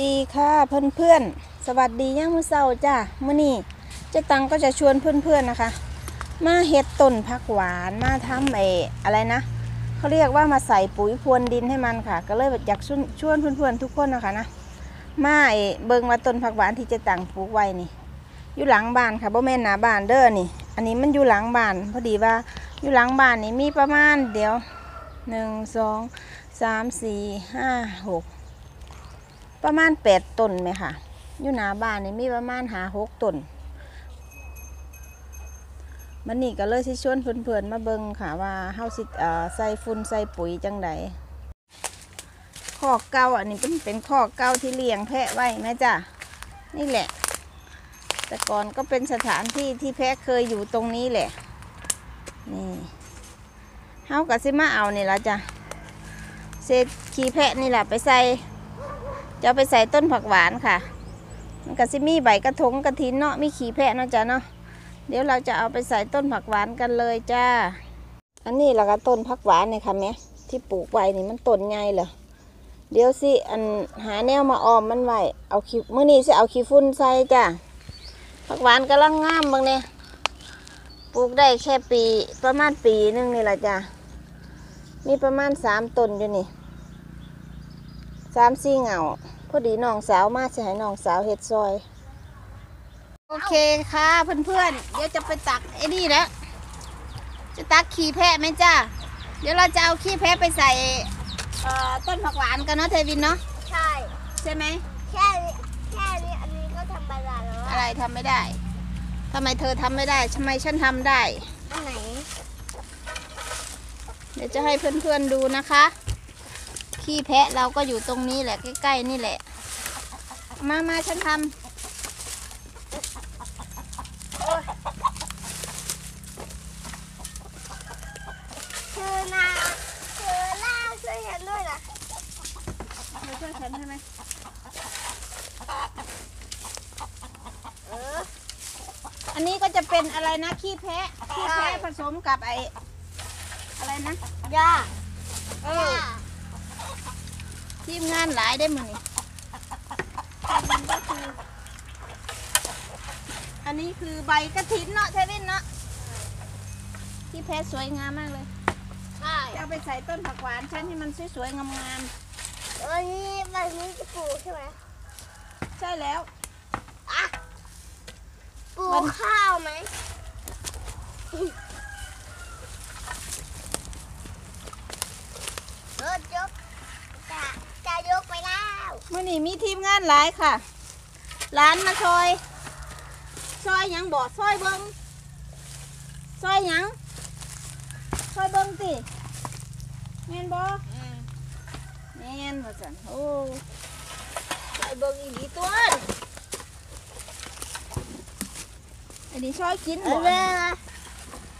ดีค่ะเพื่อนๆสวัสดีย่างมือเช้าจ้ามื้อนี้เจ้าตังก็จะชวนเพื่อนๆนนะคะ มาเฮ็ดต้นผักหวานมาทำไอ้อะไรนะเขาเรียกว่ามาใส่ปุ๋ยพรวนดินให้มันค่ะ ก็เลยอยากชวนชวนเพื่อนๆทุกคนนะคะนะมาไอเบิงว่าต้นผักหวานที่เจ้าตังปลูกไว้นี่ อยู่หลังบ้านค่ะบ่แม่นหน้าบ้านเด้อนี่ อันนี้มันอยู่หลังบ้าน พอดีว่าอยู่หลังบ้านนี่มีประมาณเดี๋ยวหนึ่งสองสามสี่ห้าหก ประมาณแปดต้นไหมค่ะอยู่หน้าบ้านนี่มีประมาณหาหกต้นมันนี่ก็เลยสิชวนเพื่อนๆมาเบิ่งค่ะว่าเฮาสิใส่ฝุ่นใส่ปุ๋ยจังใดขอกเก่าอันนี้เป็นเป็นข้อกเก่าที่เลี้ยงแพะไว้นะจ๊ะนี่แหละ แต่ก่อนก็เป็นสถานที่ที่แพะเคยอยู่ตรงนี้แหละนี่เฮาก็สิมาเอานี่ละจ้ะเศษขี้แพะนี่แหละไปใส่ จะไปใส่ต้นผักหวานค่ะ มันก็สิมีใบกระทงกระถินเนาะมีขี้แพะเนาะจ้ะเนาะเดี๋ยวเราจะเอาไปใส่ต้นผักหวานกันเลยจ้า อันนี้ละก็ต้นผักหวานเนี่ยค่ะแม่ที่ปลูกไว้นี่มันต้นใหญ่เหรอเดี๋ยวสิอันหาแนวมาออมมันไว้เอาขี้มื้อนี้สิเอาขี้ฝุ่นใส่จ้าผักหวานกำลังงามบางเนี่ยปลูกได้แค่ปีประมาณปีหนึงนี่แหละจ้ามีประมาณสามต้นอยู่นี่สามสี่เหงา พอดีน้องสาวมาจะให้น้องสาวเฮ็ดซอย โอเคค่ะเพื่อนๆ เดี๋ยวจะไปตักไอ้นี่แล้ว จะตักขี้แพะไหมจ้าเดี๋ยวเราจะเอาขี้แพะไปใส่เอ่อต้นผักหวานกันเนาะเทวินเนาะ ใช่ ใช่ไหม แค่นี้แค่นี้อันนี้ก็ทำไปแล้วอะอะไรทำไม่ได้ทำไมเธอทำไม่ได้ทำไมฉันทำได้ อันไหน เดี๋ยวจะให้เพื่อนๆดูนะคะ ขี้แพะเราก็อยู่ตรงนี้แหละใกล้ๆนี่แหละ มามาฉันทำเธอนาเธอล่าช่วยฉันด้วยนะมาช่วยฉันใช่ไหมเออ อันนี้ก็จะเป็นอะไรนะขี้แพะขี้แพะผสมกับไออะไรนะย่าเออทีมงานหลายได้มือนี่ อันนี้คือใบกระถินเนาะเทวินเนาะขี้แพะสวยงามมากเลยใช่จะเอาไปใส่ต้นผักหวานฉันให้มันสวยๆงามวันนี้วันนี้จะปลูกใช่ไหมๆใช่แล้วอะปลูกข้าวไหมเออยกจะจะยกไปแล้ว มื่อ นี้มีทีมงานหลายค่ะร้านมาซอย ซอยหยังบ่ซอยเบิงซอยหยังซอยเบิงติแม่นบ่แม่นว่าซั่นโอ้ซอยเบิงอีหลีตัวอันนี้ซอยกินเอบ่อเลย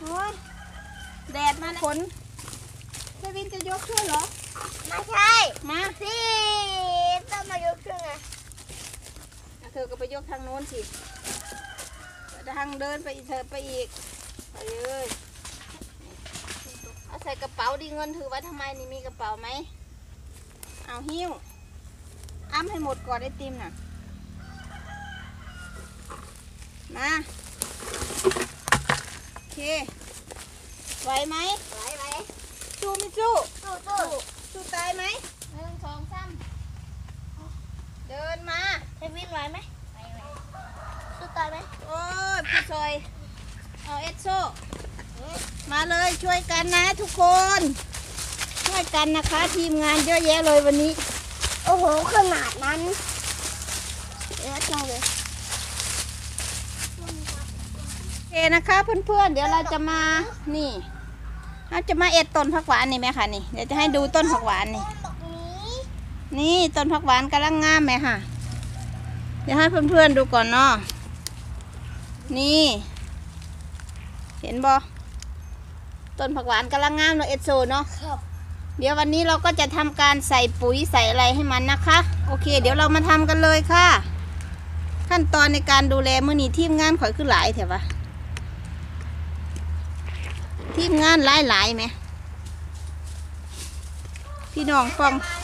โอ้ยแดดมาฝนเทวินจะยกช่วยเหรอ ไม่ใช่ มาสิต้อง มายกขึ้นไงอะเธอก็ไปยกทางโน้นสิทางเดินไปอีกเธอไปอีกไปเลยเอาใส่กระเป๋าดีเงินถือไว้ทำไมนี่มีกระเป๋าไหมเอาหิ้วอ้ำให้หมดก่อนไอติมน่ะมาโอเคไหวไหมไหวไหวสู้ไม่สู้สู้สู้สู้ตายไหม หนึ่งสองสาม เดินมาเทวินไหวไหมไหวไหวสู้ตายไหมโอ้ยพี่ซอยเอาเอสโซมาเลยช่วยกันนะทุกคน ช่วยกันนะคะ ทีมงานเยอะแยะเลยวันนี้ โอ้โหขนาดนั้นเยอะจังเลยโอเคนะคะเพื่อนๆ เดี๋ยวเราจะมานี่เราจะมาเอ็ดต้นผักหวานนี่ไหมคะนี่เดี๋ยวจะให้ดูต้นผักหวานนี่ตรงนี้ นี่ต้นผักหวานกำลังงามไหมค่ะ เดี๋ยวให้เพื่อนๆดูก่อนเนาะนี่ เห็นบอต้นผักหวานกำลังงามเนาะเอ็ดโซเนาะครับ เดี๋ยววันนี้เราก็จะทำการใส่ปุ๋ยใส่อะไรให้มันนะคะ โอเค เดี๋ยวเรามาทำกันเลยค่ะ ขั้นตอนในการดูแลมื่อนี้ทีมงานข่อยคือหลายแถวะทีมงานหลายหลายๆไหมพี่น้องฟังมาเนาะ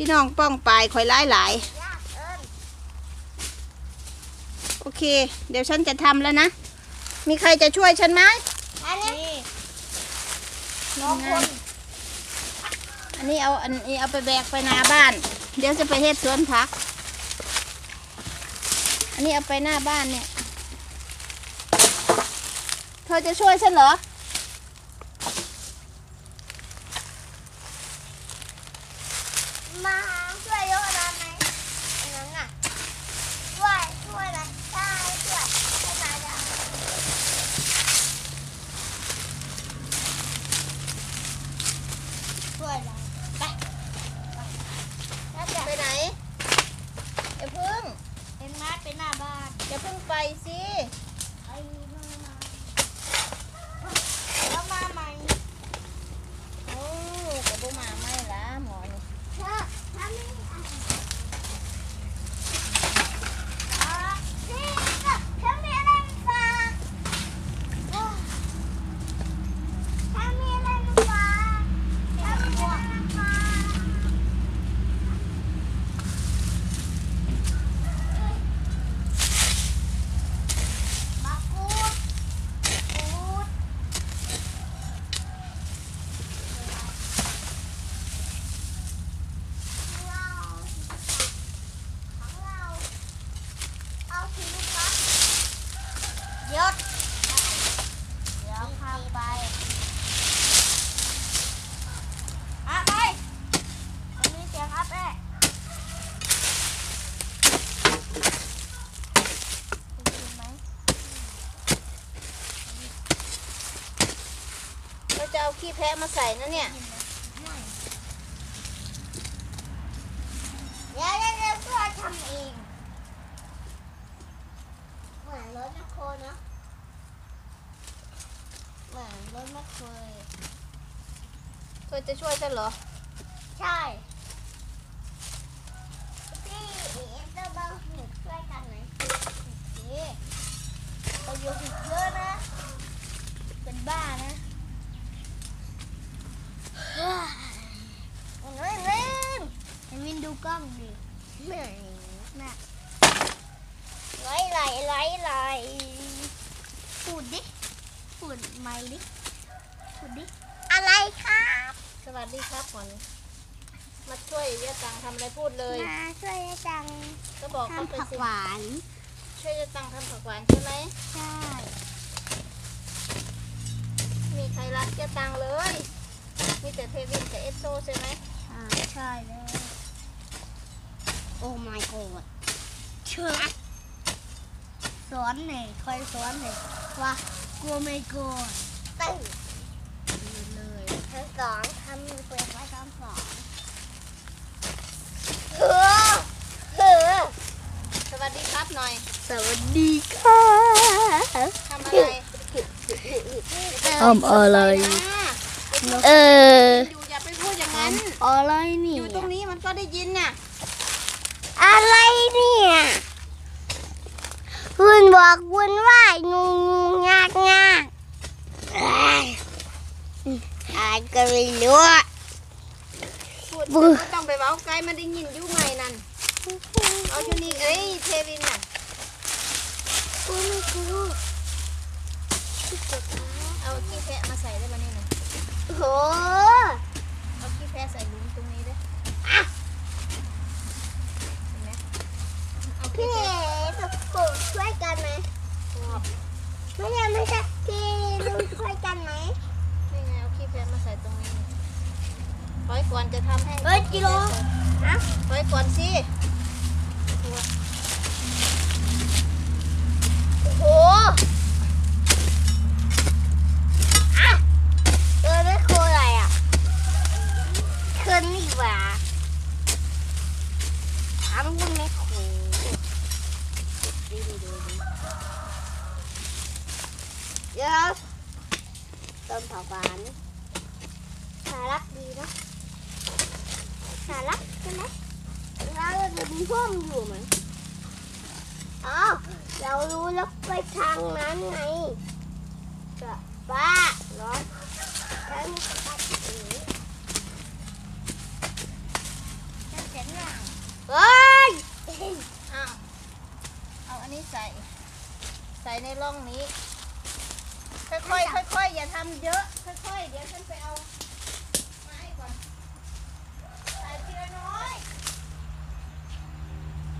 พี่น้องป้องปลายคอยหลายหลายยากเอิญๆโอเค เดี๋ยวฉันจะทำแล้วนะ มีใครจะช่วยฉันไหมอันนี้ทีมงานอันนี้เอาอันนี้เอาไปแบกไปหน้าบ้าน เดี๋ยวจะไปเฮ็ดสวนผัก อันนี้เอาไปหน้าบ้านเนี่ย เธอจะช่วยฉันเหรอ มาช่วยยกอะไรไหมอันนั้นน่ะช่วยช่วยนะได้ช่วยช่วยมาได้ ช่วยได้ไปแล้วจะ ไปไหนอย่าพึ่ง เป็นมาเป็นหน้าบ้าน อย่าพึ่งไปสิ ไอ้มามาแล้วมาใหม่ โอ้กระบุมาไม่ละหมอนี่ เธอทำไม่ได้อะนี่ก็เธอมีอะไรมาฝากโอ้เธอมีอะไรมาฝากเธอมีอะไรมาฝากมากูดกูด ของเราของเรา เอาสีลูกฟ้ายศเดี๋ยวพาไปอะไปมันมีเสียงอัพแน่ได้ยินไหม เราจะเอา ขี้แพะมาใส่นะเนี่ยเดี๋ยวเดี๋ยวเดี๋ยวตัวทำเองเหมือนรถแมคโครเนาะเหมือนรถแมคโครเธอจะช่วยฉันเหรอ ใช่พี่เอ็นเตอร์เบลหนูช่วยกันไหมโอเคประโยชน์เยอะนะ เป็นบ้านะเฮ้ยเล่นเล่นไอ้วินดูกล้องดิเหนื่อยนะไหลไหลไหลไหลพูดดิพูดไม่ดิพูดดิ อะไรครับ ส วัสดีครับก่อนมาช่วยยะตังทำอะไรพูดเลย มาช่วยจังก็บอกเขาทำไปผักสิหวานช่วยยะตังทำผักหวานใช่ไหมใช่มีใครรักยะตังเลย มีแต่เทวินกับเอสโซใช่ไหมอ่าใช่เลยโอ้ my god เชื่อสอนหน่อยคอยสอนหน่อยว่ากลัวไม่กลัวตึ้งเลยทั้งสอง ทำเปิดไว้ทั้งสองเฮ้อเฮ้อสวัสดีครับหน่อยสวัสดีค่ะทำอะไรทำอะไรนะเอออยู่อย่าไปพูดอย่างนั้นอะไรนี่อยู่ตรงนี้มันก็ได้ยินน่ะอะไรเนี่ยคุณบอกคุณว่างูงูงากงากเอ้ย อาจก็ไม่รู้อะพูดบึ้ไม่ต้องไปเว้าไกลมันได้ยินอยู่ไงนั่น เอาอยู่นี่เอ้ยเทวินน่ะกูไม่รู้เอาขี้แพะมาใส่ได้มานี่หน่อย โอ้โห เอาขี้แพะใส่หลุมตรงนี้ด้วยเห็นไหมเอาขี้ พี่ แพะ กับกูช่วยกันไหม ครอบ ไม่ใช่ไม่ใช่พี่ลุงช่วยกันไหม นี่ไงเอาขี้แพะมาใส่ตรงนี้ถอยก่อนจะทำให้ เฮ้ย กิโลนะไปก่อนสิ โอ้โหอะเออไม่โคอะไรอะคืนนี่หว่าถามคุณไม่โคดีดีดีดีเดี๋ยวต้นผักหวานน่ารักดีเนอะ น่ารักใช่ไหมแล้วจะมีพ่วงอยู่ไหมอ๋อเรารู้แล้วไปทางนั้นไงจะบ้าเหรอฉันตัดสีฉันจะเฮ้ยเอาเอาอันนี้ใส่ ใส่ในร่องนี้ ค่อยๆค่อยๆอย่าทำเยอะ ค่อยๆเดี๋ยวฉันไปเอา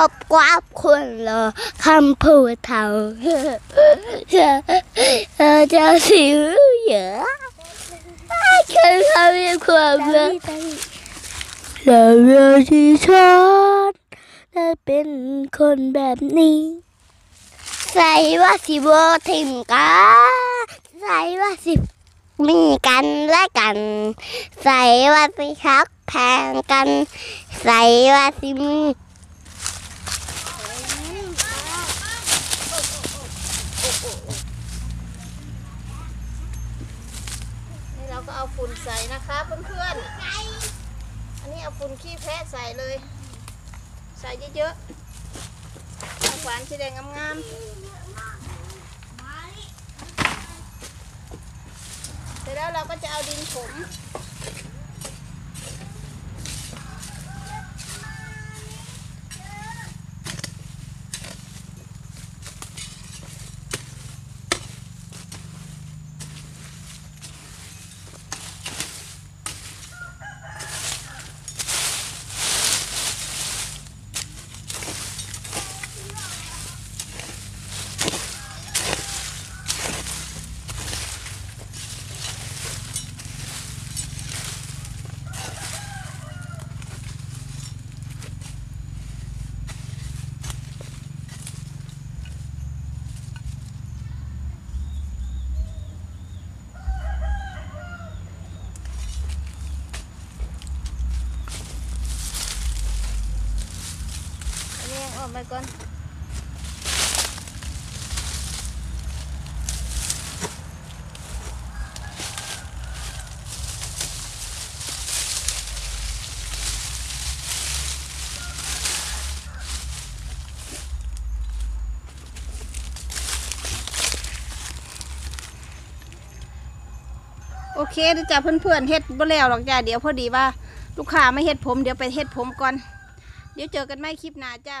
กบกวาคนรอคำพูดเท่าเธอจะสิวเยอะเคยทำในความรักแล้วเรื่องที่ฉันได้เป็นคนแบบนี้ ใส่ว่าสิบทิมกันใส่ว่าสิมีกันและกัน ใส่ว่าสิชักแพงกัน ใส่ว่าสิมี นี่เราก็เอาฝุ่น ใส่นะคะเพื่อนๆ อันนี้เอาฝุ่นขี้แพะใส่เลย ใส่เยอะๆเอาหวานสีแดงงามๆเสร็จแล้วเราก็จะเอาดินผม อันนี้ยังออก ไปก่อนโอเคเดี๋ยวจ้าเพื่อนๆเฮ็ดบ่แล้วหรอกจ้าเดี๋ยวพอดีว่า ลูกค้าไม่เฮ็ดผม เดี๋ยวไปเฮ็ดผมก่อน เดี๋ยวเจอกันใหม่คลิปหน้าจ้า